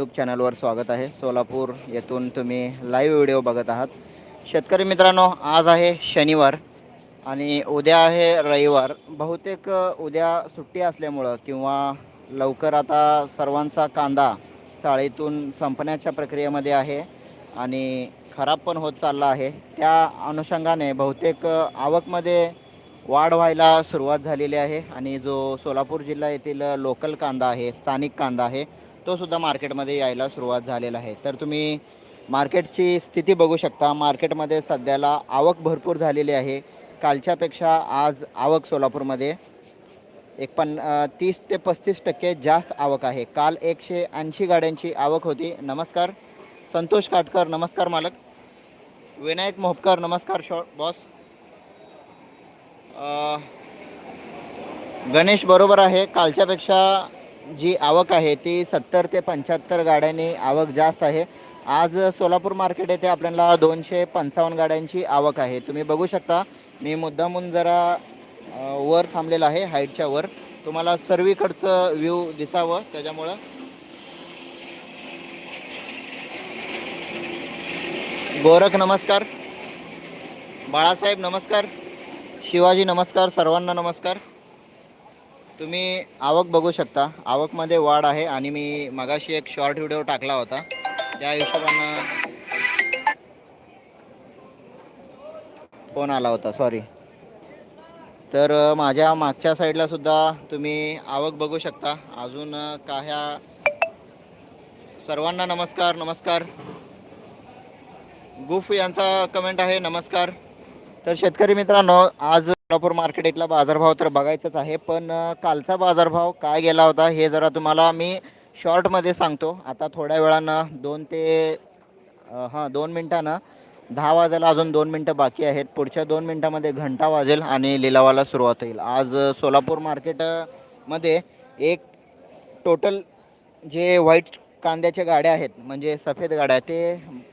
YouTube चॅनलवर स्वागत आहे. सोलापूर येथून तुम्ही लाईव्ह व्हिडिओ बघत आहात. शेतकरी मित्रांनो आज आहे शनिवार आणि उद्या आहे रविवार. बहुतेक उद्या सुट्टी असल्यामुळं किंवा लवकर आता सर्वांचा कांदा चाळीतून संपण्याच्या प्रक्रियेमध्ये आहे आणि खराब पण होत चालला आहे. त्या अनुषंगाने बहुतेक आवकमध्ये वाढ व्हायला सुरुवात झालेली आहे आणि जो सोलापूर जिल्हा येथील लोकल कांदा आहे स्थानिक कांदा आहे तो सुद्धा मार्केटमध्ये यायला सुरुवात झालेला आहे. तर तुम्ही मार्केटची स्थिती बघू शकता. मार्केटमध्ये सध्याला आवक भरपूर झालेली आहे. कालच्यापेक्षा आज आवक सोलापूरमध्ये एक पण तीस ते पस्तीस टक्के जास्त आवक आहे. काल एकशे ऐंशी गाड्यांची आवक होती. नमस्कार. संतोष काटकर नमस्कार मालक. विनायक मोहपकर नमस्कार शॉ बॉस. गणेश बरोबर आहे. कालच्यापेक्षा जी आवक आहे ती सत्तर ते पंच्याहत्तर गाड्यांनी आवक जास्त आहे. आज सोलापूर मार्केट येथे आपल्याला दोनशे पंचावन्न गाड्यांची आवक आहे. तुम्ही बघू शकता मी मुद्दामून जरा वर थांबलेला आहे हाईटच्या वर. तुम्हाला सर्वीकडचं व्ह्यू दिसावं त्याच्यामुळं. गोरख नमस्कार. बाळासाहेब नमस्कार. शिवाजी नमस्कार. सर्वांना नमस्कार. तुम्ही आवक बघू शकता. आवकमध्ये वाढ आहे आणि मी मगाशी एक शॉर्ट व्हिडिओ टाकला होता. त्या हिशोबानं फोन आला होता सॉरी तर माझ्या मागच्या साईडला सुद्धा तुम्ही आवक बघू शकता. अजून अ, काह्या सर्वांना नमस्कार नमस्कार. गुफ यांचा कमेंट आहे नमस्कार. तर शेतकरी मित्रांनो आज सोलापूर मार्केट इथला बाजारभाव तर बघायचाच आहे पण कालचा बाजारभाव काय गेला होता हे जरा तुम्हाला मी शॉर्टमध्ये सांगतो. आता थोड्या वेळानं दोन ते हां दोन मिनटानं दहा वाजायला अजून दोन मिनटं बाकी आहेत. पुढच्या दोन मिनटामध्ये घंटा वाजेल आणि लिलावाला सुरुवात होईल. आज सोलापूर मार्केटमध्ये एक टोटल जे व्हाईट कांद्याच्या गाड्या आहेत म्हणजे सफेद गाड्या ते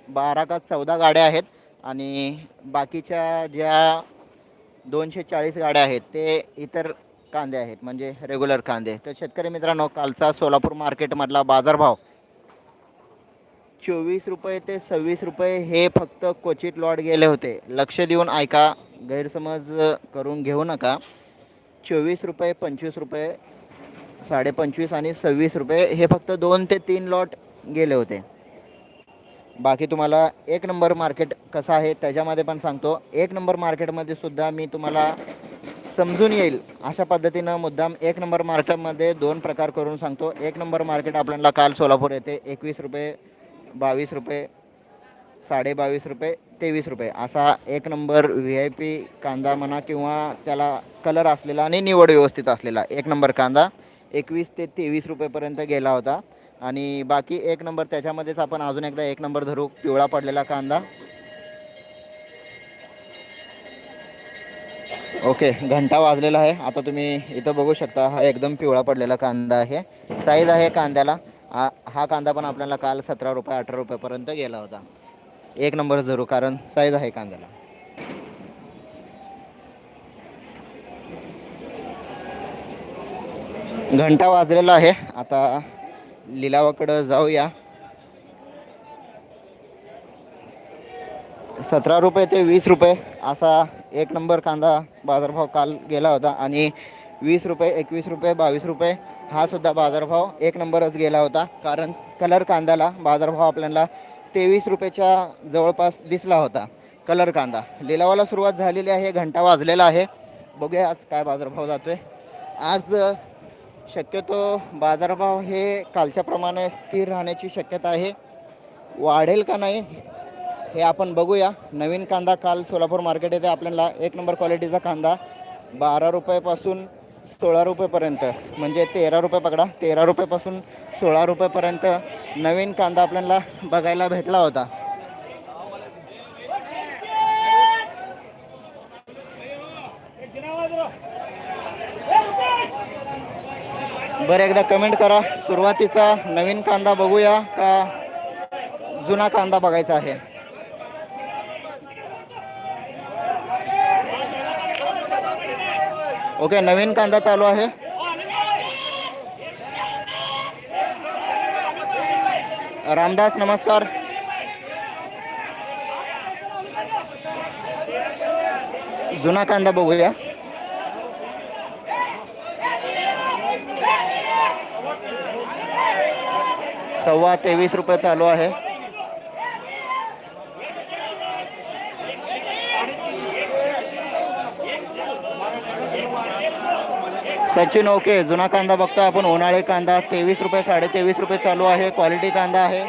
बारा का चौदा गाड्या आहेत आणि बाकीच्या ज्या दोनशे चाळीस गाड्या आहेत ते इतर कांदे आहेत म्हणजे रेग्युलर कांदे. तर शेतकरी मित्रांनो कालचा सोलापूर मार्केटमधला बाजारभाव चोवीस रुपये ते सव्वीस रुपये हे फक्त क्वचित लॉट गेले होते. लक्ष देऊन ऐका गैरसमज करून घेऊ नका. चोवीस रुपये पंचवीस रुपये साडे पंचवीस आणि सव्वीस रुपये हे फक्त दोन ते तीन लॉट गेले होते. बाकी तुम्हाला एक नंबर मार्केट कसं आहे त्याच्यामध्ये पण सांगतो. एक नंबर मार्केटमध्ये सुद्धा मी तुम्हाला समजून येईल. अशा पद्धतीनं मुद्दाम एक नंबर मार्केटमध्ये दोन प्रकार करून सांगतो. एक नंबर मार्केट आपल्याला काल सोलापूर येथे एकवीस रुपये बावीस रुपये साडे बावीस रुपये तेवीस रुपये असा एक नंबर व्ही आय पी कांदा म्हणा किंवा त्याला कलर असलेला आणि निवड व्यवस्थित असलेला एक नंबर कांदा एकवीस ते तेवीस रुपयेपर्यंत गेला होता. आणि बाकी एक नंबर त्याच्यामध्येच आपण अजून एकदा एक नंबर धरू. पिवळा पडलेला कांदा. ओके घंटा वाजलेला आहे. आता तुम्ही इथं बघू शकता हा एकदम पिवळा पडलेला कांदा आहे. साईज आहे कांद्याला. हा हा कांदा पण आपल्याला काल सतरा रुपये अठरा रुपयापर्यंत गेला होता. एक नंबर धरू कारण साईज आहे कांद्याला. घंटा वाजलेला आहे. आता लिलावाकडं जाऊया. सतरा रुपये ते वीस रुपये असा एक नंबर कांदा बाजारभाव काल गेला होता आणि वीस रुपये एकवीस रुपये बावीस रुपये हा सुद्धा बाजारभाव एक नंबरच गेला होता. कारण कलर कांद्याला बाजारभाव आपल्याला तेवीस रुपयेच्या जवळपास दिसला होता कलर कांदा. लिलावाला सुरुवात झालेली आहे घंटा वाजलेला आहे. बघूया आज काय बाजारभाव जातो आहे आज शक्यतो बाजारभाव हे कालच्याप्रमाणे स्थिर राहण्याची शक्यता आहे. वाढेल का नाही हे आपण बघूया. नवीन कांदा काल सोलापूर मार्केट येथे आपल्याला एक नंबर क्वालिटीचा कांदा बारा रुपयापासून सोळा रुपयेपर्यंत म्हणजे तेरा रुपये पकडा तेरा रुपयापासून सोळा रुपयेपर्यंत नवीन कांदा आपल्याला बघायला भेटला होता. बरं एकदा कमेंट करा. सुरुवातीचा नवीन कांदा बघूया का जुना कांदा बघायचा आहे? ओके नवीन कांदा चालू आहे. रामदास नमस्कार. जुना कांदा बघूया. सव्वा तेवीस रुपये चालू आहे. सचिन ओके जुना कांदा बघतो आपण उन्हाळी कांदा तेवीस रुपये साडे तेवीस रुपये चालू आहे क्वालिटी कांदा आहे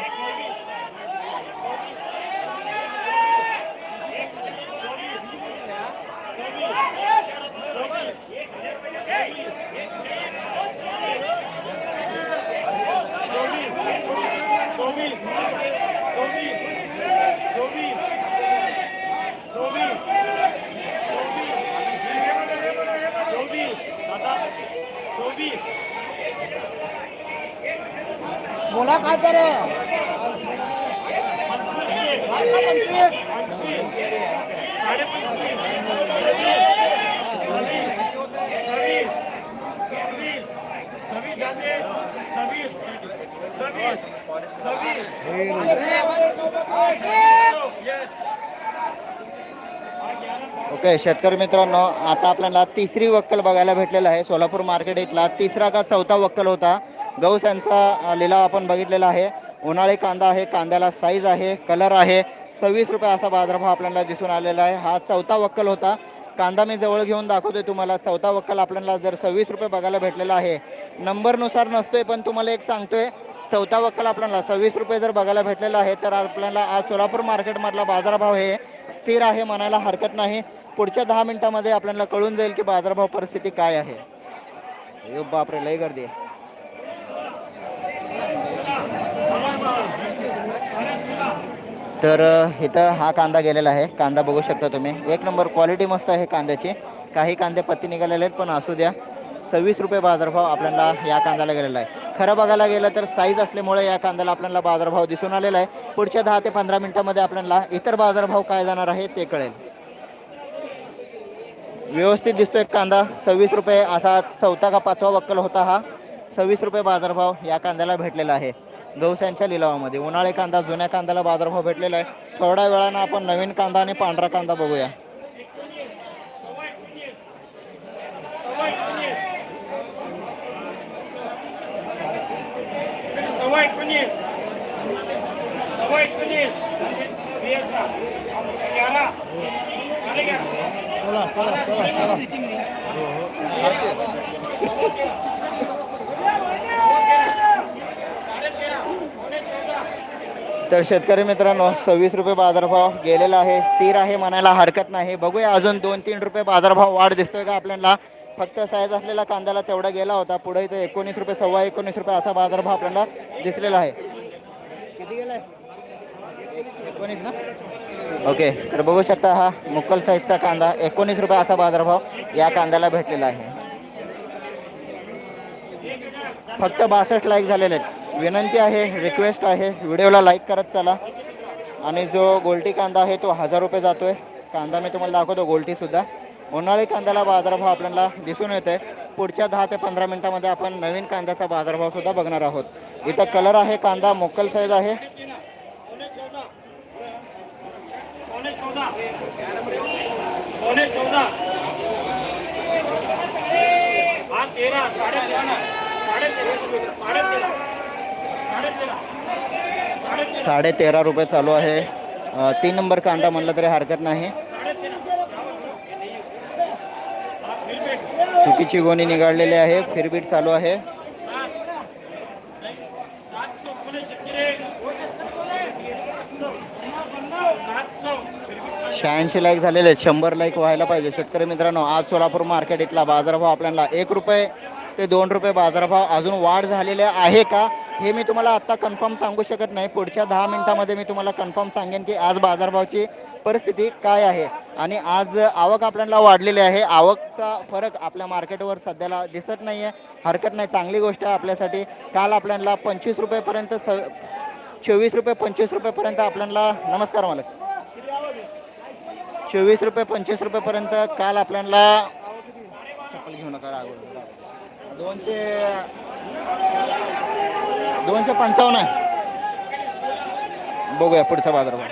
चोवीस चोवीस चोवीस चोवीस चोवीस दादा चोवीस बोला काय तर पंचवीसशे पंचवीस पंचवीस साडे पंचवीस सव्वीस सव्वीस सव्वीस सव्वीस जाते सव्वीस सव्वीस सव्वीस येस ओके शेतकरी मित्रांनो आता आपल्याला तिसरी वक्कल बघायला भेटलेला आहे. सोलापूर मार्केट इथला तिसरा का चौथा वक्कल होता. गौस यांचा लिलाव आपण बघितलेला आहे. उन्हाळी कांदा आहे कांद्याला साईज आहे कलर आहे. सव्वीस रुपये असा बाजारभाव आपल्याला दिसून आलेला आहे. हा चौथा वक्कल होता. कांदा मी जवळ घेऊन दाखवतोय तुम्हाला. चौथा वक्कल आपल्याला जर सव्वीस रुपये बघायला भेटलेला आहे. नंबरनुसार नसतोय पण तुम्हाला एक सांगतोय. चौथा वक्कल आपल्याला सव्वीस रुपये जर बघायला भेटलेला आहे तर आपल्याला आज सोलापूर मार्केटमधला बाजारभाव हे स्थिर आहे म्हणायला हरकत नाही. पुढच्या दहा मिनिटामध्ये आपल्याला कळून जाईल की बाजारभाव परिस्थिती काय आहे. अयो बापरे लय गर्दी आहे. तर इथं हा कांदा गेलेला आहे. कांदा बघू शकता तुम्ही. एक नंबर क्वालिटी मस्त आहे कांद्याची. काही कांदे पत्ती निघालेले आहेत पण असू द्या. सव्वीस रुपये बाजारभाव आपल्याला या कांद्याला गेलेला आहे. खरं बघायला गेलं तर साईज असल्यामुळे या कांद्याला आपल्याला बाजारभाव दिसून आलेला आहे. पुढच्या दहा ते पंधरा मिनिटामध्ये आपल्याला इतर बाजारभाव काय जाणार आहे ते कळेल. व्यवस्थित दिसतोय कांदा. सव्वीस रुपये असा चौथा का पाचवा वक्कल होता हा. सव्वीस रुपये बाजारभाव या कांद्याला भेटलेला आहे. गवसांच्या लिलावामध्ये उन्हाळी कांदा जुन्या कांद्याला बाजारभाव भेटलेला आहे. थोड्या वेळानं आपण नवीन कांदा आणि पांढरा कांदा बघूया. सव्वा एकोणीस सव्वा एकोणीस वीस ग्यारा साडे ग्यारा चला चला चला चला साडे तेरा पावणे चौदा तर शेतकरी मित्रांनो सव्वीस रुपये बाजारभाव गेलेला आहे. स्थिर आहे म्हणायला हरकत नाही. बघूया अजून दोन तीन रुपये बाजारभाव वाढ दिसतोय का आपल्याला. फक्त साईज असलेला कांद्याला तेवढा गेला होता. पुढे इथे एकोणीस रुपये सव्वा एकोणीस रुपये असा बाजारभाव आपल्याला दिसलेला आहे. किती एकोणीस ना? ओके तर बघू शकता हा मुक्कल साईजचा कांदा एकोणीस रुपये असा बाजारभाव या कांद्याला भेटलेला आहे. फक्त बासष्ट लाईक झालेले आहेत. विनंती आहे रिक्वेस्ट आहे व्हिडिओला लाईक करत चला. आणि जो गोल्टी कांदा आहे तो हजार रुपये जातोय. कांदा मी तुम्हाला दाखवतो गोल्टीसुद्धा उन्हाळी कांद्याला बाजारभाव आपल्याला दिसून येतोय. पुढच्या दहा ते पंधरा मिनिटामध्ये आपण नवीन कांद्याचा बाजारभाव सुद्धा बघणार आहोत. इथं कलर आहे कांदा मोकल साईज आहे. साडे तेरा रुपये चालू आहे. तीन नंबर कांदा म्हणलं तरी हरकत नाही. चुकीची गोणी निघाडलेली आहे. फिरबीट चालू आहे. शहाऐंशी लाईक झालेले आहेत शंभर लाईक व्हायला पाहिजे. शेतकरी मित्रांनो आज सोलापूर मार्केट इथला बाजारभाव आपल्याला एक रुपये ते दोन रुपये बाजारभाव अजून वाढ झालेले आहे का? हे मी तुम्हाला आत्ता कन्फर्म सांगू शकत नाही. पुढच्या दहा मिनिटामध्ये मी तुम्हाला कन्फर्म सांगेन की आज बाजारभावाची परिस्थिती काय आहे. आणि आज आवक आपल्याला वाढलेली आहे. आवकचा फरक आपल्या मार्केटवर सध्याला दिसत नाही आहे हरकत नाही. चांगली गोष्ट आहे आपल्यासाठी. काल आपल्याला पंचवीस रुपयेपर्यंत स चोवीस रुपये पंचवीस रुपयेपर्यंत आपल्याला नमस्कार मालक. चोवीस रुपये पंचवीस रुपयेपर्यंत काल आपल्याला चप्पल घेऊ नका. दोनशे दोनशे पंचावन्न आहे. बघूया पुढचा बाजारभाव.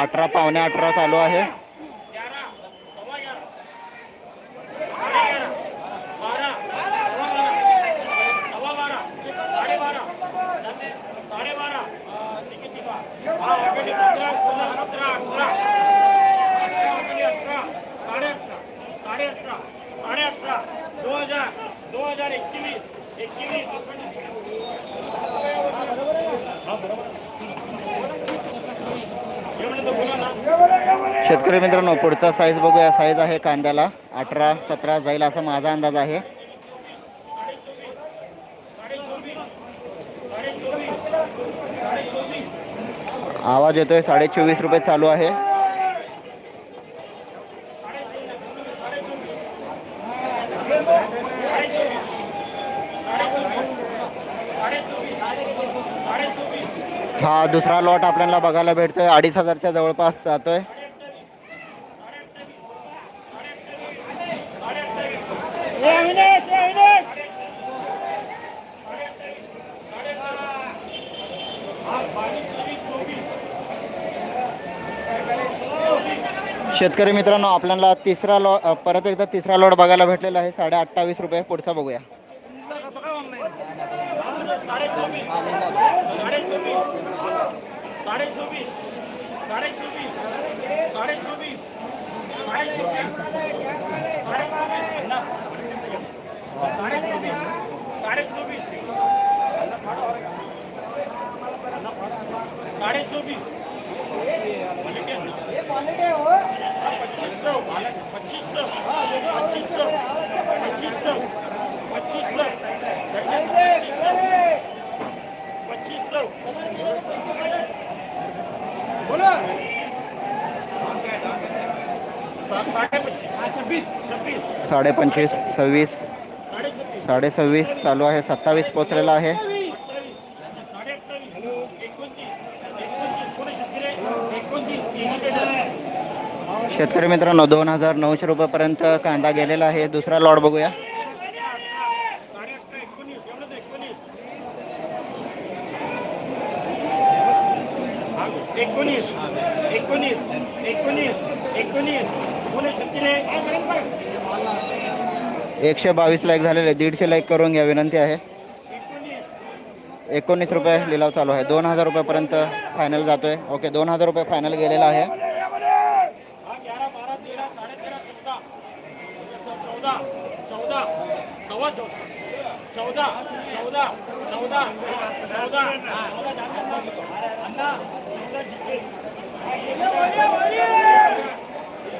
अठरा पावणे अठरा चालू आहे साडे अठरा दो हजार दो हजार एकवीस एकवीस एवढं तर बोला ना शेतकरी मित्रांनो पुढचा साईज बघूया. साईज आहे कांद्याला. अठरा सतरा जाईल असा माझा अंदाज आहे. आवाज येतोय. साडे चोवीस रुपये चालू आहे हा दुसरा लॉट आपल्याला बघायला भेटतोय. अडीच हजारच्या जवळपास जातोय. शेतकरी मित्रांनो आपल्याला तिसरा लॉ परत एकदा तिसरा लॉट बघायला भेटलेला आहे. साडे अठ्ठावीस रुपये पुढचा बघूया. साडे चोवीस साडे चोवीस साडे चोवीस साडे चोवीस साडे चोवीस साडे चोवीस साडे चोवीस पन्नास. साडे चोवीस साडे चोवीस साडे चोवीस पच्चीस. सौ पच्चीस. सौ पच्चीस. सौ पच्चीस. सौ पच्चीस. सौ साडे पंचवीस सव्वीस. साडे सव्वीस चालू आहे सत्तावीस पोचलेला आहे. शेतकरी मित्रांनो दोन हजार नऊशे रुपयेपर्यंत कांदा गेलेला आहे. दुसरा लॉट बघूया साडे अठरा एकोणीस एवढं तर एकोणीस एकोणीस एकोणीस एकोणीस एकोणीस कोणी शेतकरी एकशे बावीस लाईक झालेले आहे. दीडशे लाईक करून घ्या विनंती आहे एकोणीस रुपये लिलाव चालू आहे दोन हजार रुपयेपर्यंत फायनल जातो आहे ओके दोन हजार रुपये फायनल गेलेला आहे चौदा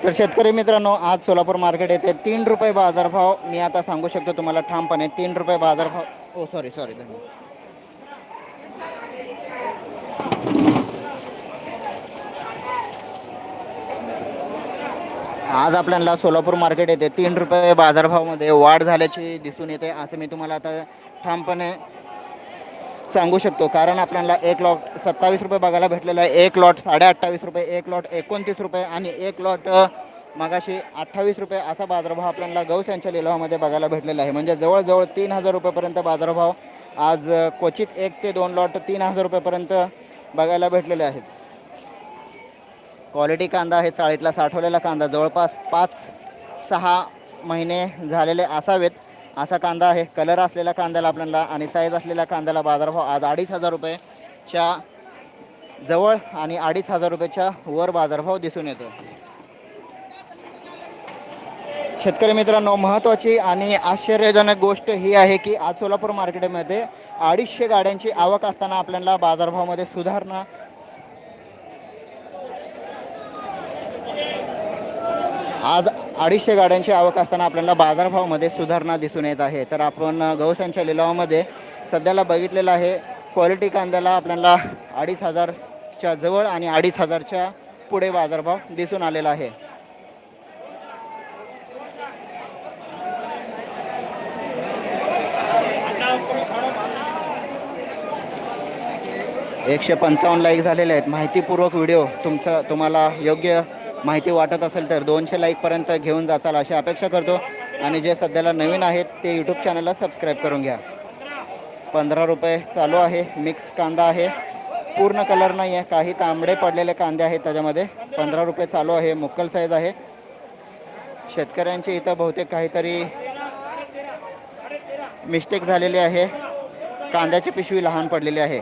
तर शेतकरी मित्रांनो आज सोलापूर मार्केट येथे तीन रुपये बाजारभाव. मी आता सांगू शकतो तुम्हाला ठामपणे तीन रुपये बाजारभाव. ओ सॉरी सॉरी धन्यवाद. आज आपल्याला सोलापूर मार्केट येथे तीन रुपये बाजारभावामध्ये वाढ झाल्याची दिसून येते असं मी तुम्हाला आता ठामपणे सांगू शकतो. कारण आपल्याला एक लॉट सत्तावीस रुपये बघायला भेटलेला आहे. एक लॉट साडे अठ्ठावीस रुपये एक लॉट एकोणतीस रुपये आणि एक लॉट मगाशी अठ्ठावीस रुपये असा बाजारभाव आपल्याला गौस यांच्या लिलावामध्ये बघायला भेटलेला आहे. म्हणजे जवळजवळ तीन हजार रुपयेपर्यंत बाजारभाव आज क्वचित एक ते दोन लॉट तीन हजार रुपयेपर्यंत बघायला भेटलेले आहेत. क्वालिटी कांदा आहे चाळीतला साठवलेला कांदा जवळपास पाच सहा महिने झालेले असावेत. असा कांदा आहे. कलर असलेल्या कांद्याला आपल्याला आणि साईज असलेल्या कांद्याला बाजारभाव आज अडीच हजार रुपयेच्या जवळ आणि अडीच हजार रुपयाच्या वर बाजारभाव दिसून येतो शेतकरी मित्रांनो महत्त्वाची आणि आश्चर्यजनक गोष्ट ही आहे की आज सोलापूर मार्केटमध्ये अडीचशे गाड्यांची आवक असताना आपल्याला बाजारभावामध्ये सुधारणा आज अडीचशे गाड्यांची आवक असताना आपल्याला बाजारभावामध्ये सुधारणा दिसून येत आहे. तर आपण गौसांच्या लिलावामध्ये सध्याला बघितलेलं आहे क्वालिटी कांद्याला आपल्याला अडीच हजारच्या जवळ आणि अडीच हजारच्या पुढे बाजारभाव दिसून आलेला आहे. एकशे पंचावन्न लाईक झालेले आहेत. माहितीपूर्वक व्हिडिओ तुमचं तुम्हाला योग्य माहिती वाटत असेल तर दोनशे लाईकपर्यंत घेऊन जाचाल अशी अपेक्षा करतो. आणि जे सध्याला नवीन आहेत ते यूट्यूब चॅनलला सबस्क्राईब करून घ्या. पंधरा रुपये चालू आहे. मिक्स कांदा आहे. पूर्ण कलर नाही आहे काही तांबडे पडलेले कांदे आहेत त्याच्यामध्ये. पंधरा रुपये चालू आहे. मुक्कल साईज आहे. शेतकऱ्यांची इथं बहुतेक काहीतरी मिस्टेक झालेली आहे. कांद्याची पिशवी लहान पडलेली आहे.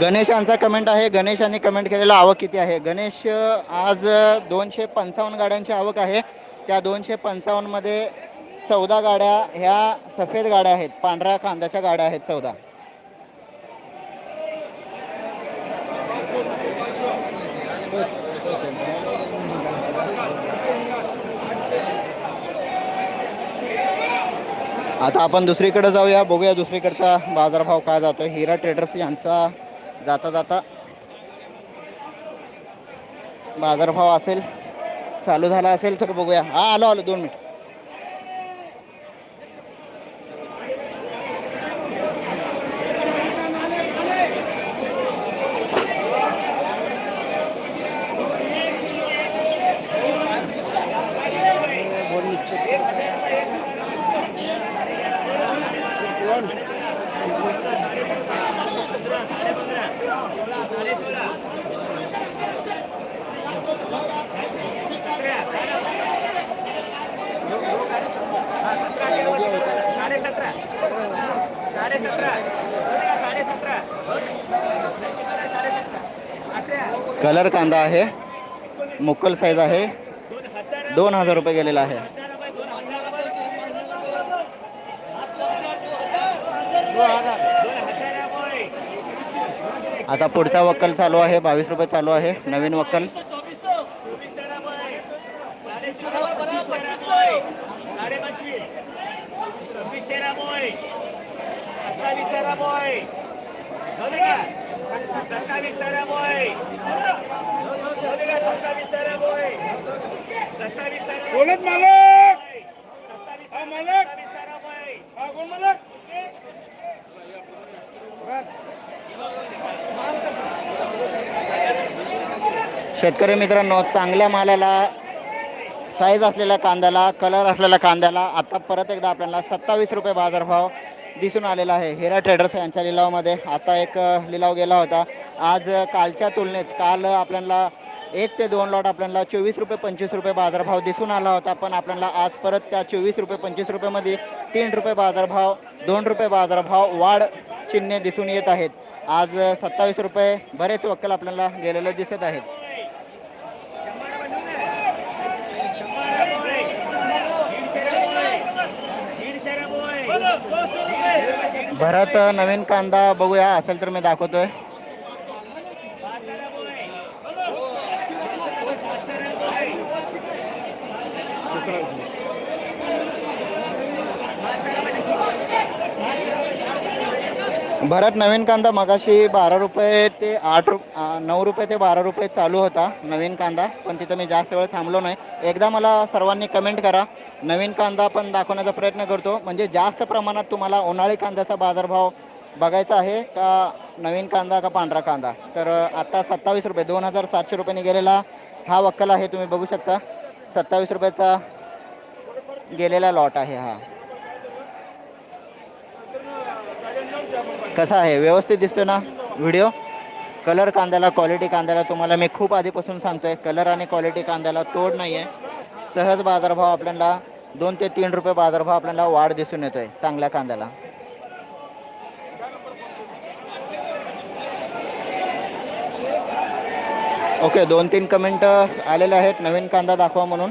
गणेशांचा कमेंट आहे. गणेशांनी कमेंट केलेलं आवक किती आहे? गणेश आज दोनशे पंचावन्न गाड्यांची आवक आहे. त्या दोनशे पंचावन्नमध्ये चौदा गाड्या ह्या सफेद गाड्या आहेत. पांढऱ्या कांद्याच्या गाड्या आहेत चौदा. आता आपण दुसरीकडे जाऊया. बघूया दुसरीकडचा बाजारभाव काय जातो हिरा ट्रेडर्स यांचा जाता जाता बाजारभाव असेल चालू झाला असेल तर बघूया. हा आलो आलो दोन मिनिट. मुक्कल साईज आहे. दोन हजार रुपये गेलेला आहे. आता पुढचा वक्कल चालू आहे. बावीस रुपये चालू आहे. नवीन वक्कल. बोलत मालक! हा मालक! कोण मालक! शेतकरी मित्रांनो चांगल्या मालाला साईज असलेल्या कांद्याला कलर असलेल्या कांद्याला आता परत एकदा आपल्याला सत्तावीस रुपये बाजारभाव दिसून आलेला आहे. हिरा ट्रेडर्स यांच्या लिलावामध्ये आता एक लिलाव गेला होता. आज कालच्या तुलनेत काल आपल्याला एक ते दोन लॉट आपल्याला चोवीस रुपये पंचवीस रुपये बाजारभाव दिसून आला होता. पण आपल्याला आज परत त्या चोवीस रुपये पंचवीस रुपयेमध्ये तीन रुपये बाजारभाव दोन रुपये बाजारभाव वाढ चिन्हे दिसून येत आहेत. आज सत्तावीस रुपये बरेच वक्कल आपल्याला गेलेले दिसत आहेत. भरत नवीन कांदा बघूया. असेल तर मी दाखवतोय. भरत नवीन कांदा मगाशी बारा रुपये ते आठ रुप नऊ रुपये ते बारा रुपये चालू होता नवीन कांदा पण तिथं मी जास्त वेळ थांबलो नाही. एकदा मला सर्वांनी कमेंट करा नवीन कांदा पण दाखवण्याचा प्रयत्न करतो. म्हणजे जास्त प्रमाणात तुम्हाला उन्हाळी कांद्याचा बाजारभाव बघायचा आहे का नवीन कांदा का पांढरा कांदा? तर आत्ता सत्तावीस रुपये दोन हजार सातशे रुपयाने गेलेला हा वक्कल आहे तुम्ही बघू शकता. सत्तावीस रुपयाचा गेलेला लॉट आहे हा. कसा आहे? व्यवस्थित दिसतो ना व्हिडिओ कलर कांद्याला क्वालिटी कांद्याला तुम्हाला मी खूप आधीपासून सांगतोय. कलर आणि क्वालिटी कांद्याला तोड नाही आहे सहज बाजारभाव आपल्याला दोन ते तीन रुपये बाजारभाव आपल्याला वाढ दिसून येतोय चांगल्या कांद्याला. ओके दोन तीन कमेंट आलेले आहेत. नवीन कांदा दाखवा म्हणून.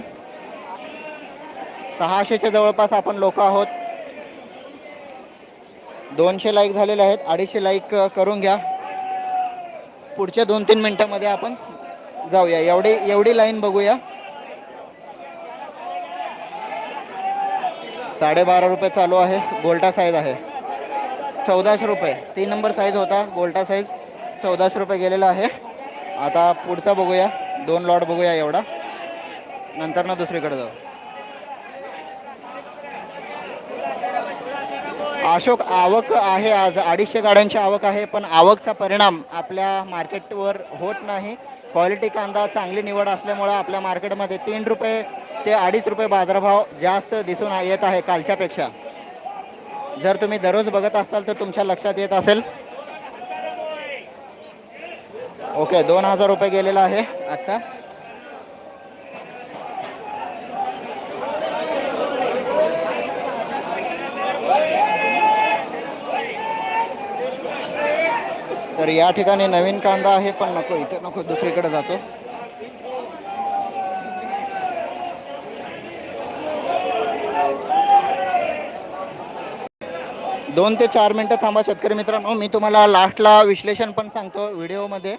सहाशेच्या जवळपास आपण लोक आहोत. दोनशे लाईक झालेले आहेत. अडीचशे लाईक करून घ्या. पुढच्या दोन तीन मिनटामध्ये आपण जाऊया. एवढी एवढी लाईन बघूया. साडेबारा रुपये चालू आहे. गोल्टा साईज आहे. चौदाशे रुपये. तीन नंबर साईज होता. गोल्टा साईज चौदाशे रुपये गेलेला आहे. आता पुढचा बघूया. दोन लॉट बघूया एवढा. नंतर ना दुसरीकडे जाऊ. अशोक आवक आहे आज. अडीचशे गाड्यांची आवक आहे पण आवकचा परिणाम आपल्या मार्केटवर होत नाही. क्वालिटी कांदा चांगली निवड असल्यामुळं आपल्या मार्केटमध्ये तीन रुपये ते अडीच रुपये बाजारभाव जास्त दिसून येत आहे कालच्यापेक्षा. जर तुम्ही दररोज बघत असाल तर तुमच्या लक्षात येत असेल. ओके दोन हजार रुपये गेलेला आहे आत्ता. तर या ठिकाणी नवीन कांदा आहे पण नको इथे नको दुसरीकडे जातो. दोन ते चार मिनटं थांबा शेतकरी मित्रांनो. मी तुम्हाला लास्टला विश्लेषण पण सांगतो व्हिडिओमध्ये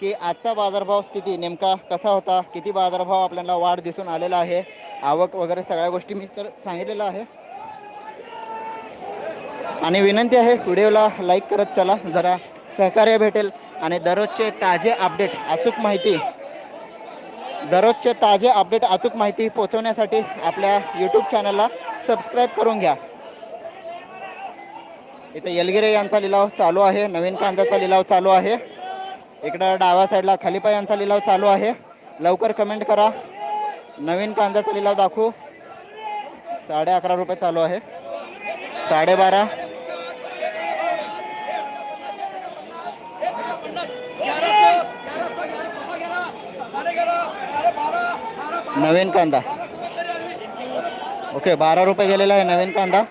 की आजचा बाजारभाव स्थिती नेमका कसा होता किती बाजारभाव आपल्याला वाढ दिसून आलेला आहे आवक वगैरे सगळ्या गोष्टी मी तर सांगितलेलं आहे. आणि विनंती आहे व्हिडिओला लाईक करत चला जरा सहकार्य भेटेल आणि दररोजचे ताजे अपडेट अचूक माहिती. दररोजचे ताजे अपडेट अचूक माहिती पोहोचवण्यासाठी आपल्या यूट्यूब चॅनलला सबस्क्राईब करून घ्या. इथे येलगिरे यांचा लिलाव चालू आहे नवीन कांद्याचा लिलाव चालू आहे. इकडं डाव्या साईडला खलिपा यांचा लिलाव चालू आहे. लवकर कमेंट करा. नवीन कांद्याचा लिलाव दाखवू. साडे अकरा रुपये चालू आहे. साडेबारा नवीन कांदा. ओके बारा रुपये गेलेला आहे नवीन कांदा.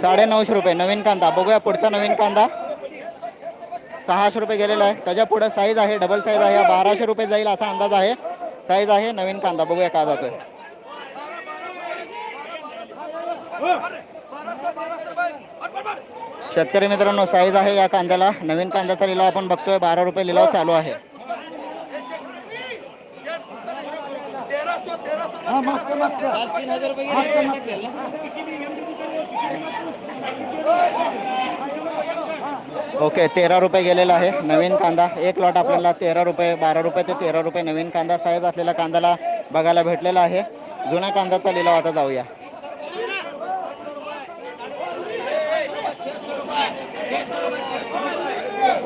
साडे नऊशे रुपये नवीन कांदा. बघूया पुढचा नवीन कांदा. सहाशे रुपये गेलेला आहे. त्याच्या पुढे साईज आहे डबल साईज आहे. बाराशे रुपये जाईल असा अंदाज आहे. साईज आहे नवीन कांदा. बघूया का जातोय. शेतकरी मित्रांनो साईज आहे या कांद्याला. नवीन कांद्याचा लिलाव आपण बघतोय बारा रुपये लिलाव चालू आहे. ओके तेरा रुपये गेलेला आहे नवीन कांदा. एक लॉट आपल्याला तेरा रुपये बारा रुपये ते तेरा रुपये नवीन कांदा. साईज असलेल्या कांद्याला बघायला भेटलेला आहे. जुन्या कांद्याचा लिलाव आता जाऊया.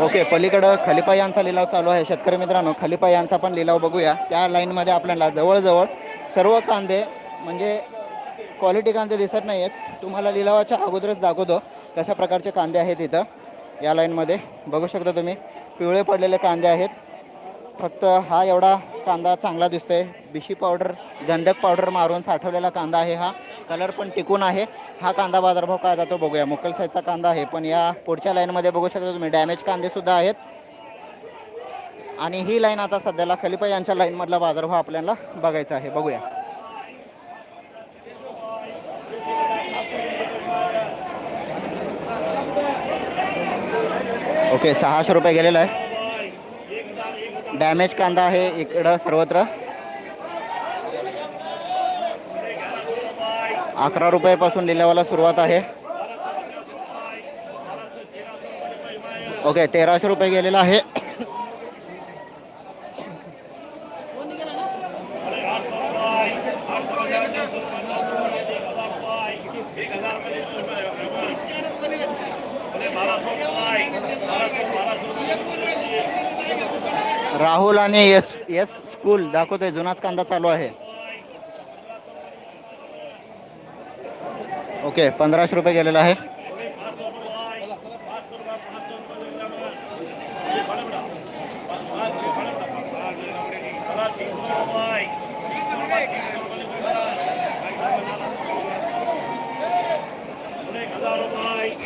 ओके पलीकडं खलिपा यांचा लिलाव चालू आहे. शेतकरी मित्रांनो खलिपा यांचा पण लिलाव बघूया. त्या लाईनमध्ये आपल्याला जवळजवळ सर्व कांदे म्हणजे क्वालिटी कांदे दिसत नाही आहेत तुम्हाला लिलावाच्या अगोदरच दाखवतो कशा प्रकारचे कांदे आहेत इथं. या लाईनमध्ये बघू शकता तुम्ही पिवळे पडलेले कांदे आहेत. फक्त हा एवढा कांदा चांगला दिसतोय. बिशी पावडर गंधक पावडर मारून साठवलेला कांदा आहे हा. कलर पण टिकून आहे. हा कांदा बाजारभाव काय जातो बघूया. मुकल साईजचा कांदा आहे पण या पुढच्या लाईनमध्ये बघू शकता तुम्ही डॅमेज कांदेसुद्धा आहेत. आणि ही लाईन आता सध्याला खलिपा यांच्या लाईनमधला बाजारभाव आपल्याला बघायचा आहे. बघूया. ओके सहाशे रुपये गेलेला आहे. डॅमेज कांदा आहे इकडं सर्वत्र. अकरा रुपयापासून लिलावाला सुरुवात आहे. ओके तेराशे रुपये गेलेला आहे. राहुल आणि एस एस स्कूल दाखवतोय जुनाच कांदा चालू आहे. ओके पंधराशे रुपये गेलेला आहे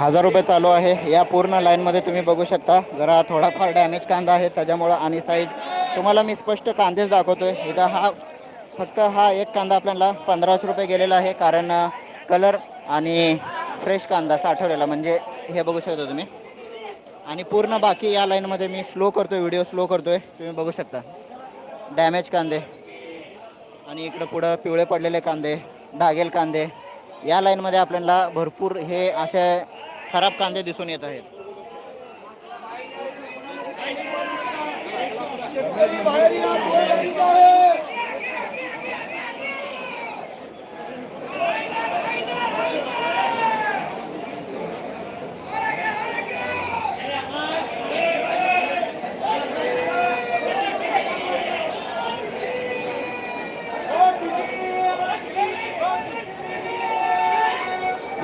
हजार रुपये चालू आहे. या पूर्ण लाईनमध्ये तुम्ही बघू शकता जरा थोडाफार डॅमेज कांदा आहे त्याच्यामुळं आणि साईज तुम्हाला मी स्पष्ट कांदेच दाखवतोय. इथं हा फक्त हा एक कांदा आपल्याला पंधराशे रुपये गेलेला आहे कारण कलर आणि फ्रेश कांदा साठवलेला म्हणजे हे बघू शकता तुम्ही. आणि पूर्ण बाकी या लाईनमध्ये मी स्लो करतोय व्हिडिओ स्लो करतोय. तुम्ही बघू शकता. डॅमेज कांदे. आणि इकडं पुढं पिवळे पडलेले कांदे डागेल कांदे. या लाईनमध्ये आपल्याला भरपूर हे असे खराब कांदे दिसून येत आहेत.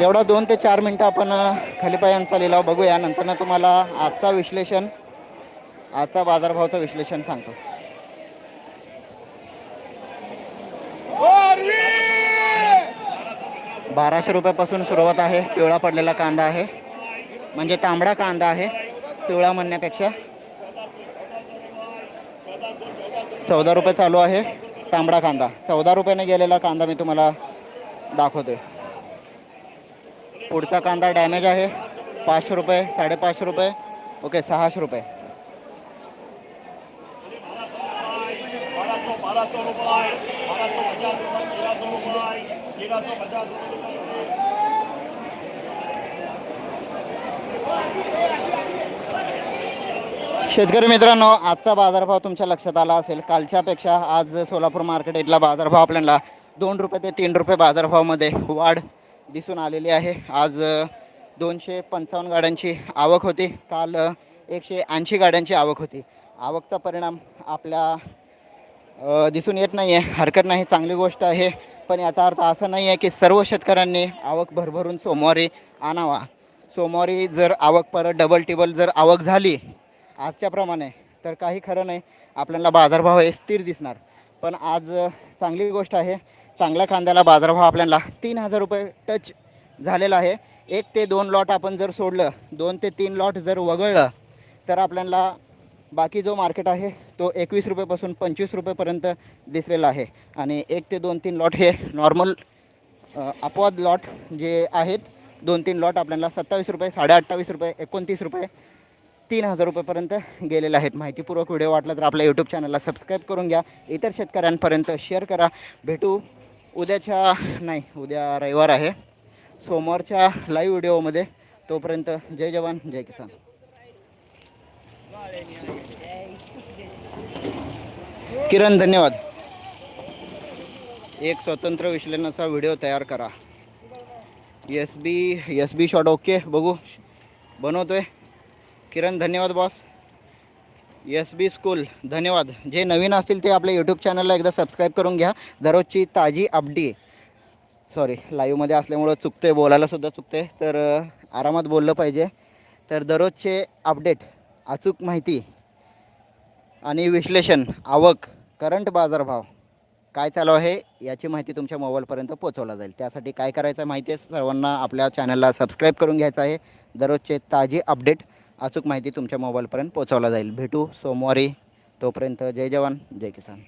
एवढा दोन ते चार मिनटं आपण खलिपायांचा लिलाव बघूया. नंतर तुम्हाला आजचा विश्लेषण आजचा बाजारभावचं विश्लेषण सांगतो. बाराशे रुपयापासून सुरुवात आहे. पिवळा पडलेला कांदा आहे. म्हणजे तांबडा कांदा आहे. पिवळा म्हणण्यापेक्षा. चौदा रुपये चालू आहे तांबडा कांदा. चौदा रुपयाने गेलेला कांदा मी तुम्हाला दाखवतोय. पुढचा कांदा डॅमेज आहे. पाचशे रुपये साडेपाचशे रुपये. ओके सहाशे रुपये. शेतकरी मित्रांनो आजचा बाजारभाव तुमच्या लक्षात आला असेल. कालच्यापेक्षा आज सोलापूर मार्केट इथला बाजारभाव आपल्याला दोन रुपये ते तीन रुपये बाजारभावामध्ये वाढ दिसून आलेली आहे. आज दोनशे पंचावन्न गाड्यांची आवक होती. काल एकशे ऐंशी गाड्यांची आवक होती. आवकचा परिणाम आपल्या दिसून येत नाही आहे हरकत नाही चांगली गोष्ट आहे. पण याचा अर्थ असा नाही आहे की सर्व शेतकऱ्यांनी आवक भरभरून सोमवारी आणावा. सोमवारी जर आवक परत डबल टिबल जर आवक झाली आजच्याप्रमाणे तर काही खरं नाही. आपल्याला बाजारभाव हे स्थिर दिसणार. पण आज चांगली गोष्ट आहे. चांगल्या कांद्याला बाजारभाव आपल्याला तीन हजार रुपये टच झालेला आहे. एक ते दोन लॉट आपण जर सोडलं दोन ते तीन लॉट जर वगळलं तर आपल्याला बाकी जो मार्केट आहे तो एकवीस रुपयेपासून पंचवीस रुपयेपर्यंत दिसलेला आहे. आणि एक ते दोन तीन लॉट हे नॉर्मल अपवाद लॉट जे आहेत दोन तीन लॉट आपल्याला सत्तावीस रुपये साडे अठ्ठावीस रुपये एकोणतीस रुपये तीन हजार रुपयेपर्यंत गेलेले आहेत. माहितीपूर्वक व्हिडिओ वाटला तर आपल्या यूट्यूब चॅनलला सबस्क्राईब करून घ्या. इतर शेतकऱ्यांपर्यंत शेअर करा. भेटू उद्याच्या नाही उद्या रविवार आहे. सोमवारच्या लाईव्ह व्हिडिओमध्ये तोपर्यंत जय जवान जय किसान. किरण धन्यवाद. एक स्वतंत्र विश्लेषणाचा व्हिडिओ तयार करा. S B S B shot okay बघू. बनवतोय. किरण धन्यवाद बॉस एस बी स्कूल. धन्यवाद. जे नवीन असतील ते आपल्या यूट्यूब चॅनलला एकदा सबस्क्राईब करून घ्या. दररोजची ताजी अपडी सॉरी लाईव्हमध्ये असल्यामुळं चुकते बोलायलासुद्धा चुकते तर आरामात बोललं पाहिजे. तर दररोजचे अपडेट अचूक माहिती आणि विश्लेषण आवक करंट बाजारभाव काय चालू आहे याची माहिती तुमच्या मोबाईलपर्यंत पोहोचवला जाईल. त्यासाठी काय करायचं माहिती आहे सर्वांना आपल्या चॅनलला सबस्क्राईब करून घ्यायचं आहे. दररोजचे ताजी अपडेट अचूक माहिती तुमच्या मोबाईलपर्यंत पोहोचवला जाईल. भेटू सोमवारी. तोपर्यंत जय जवान जय किसान.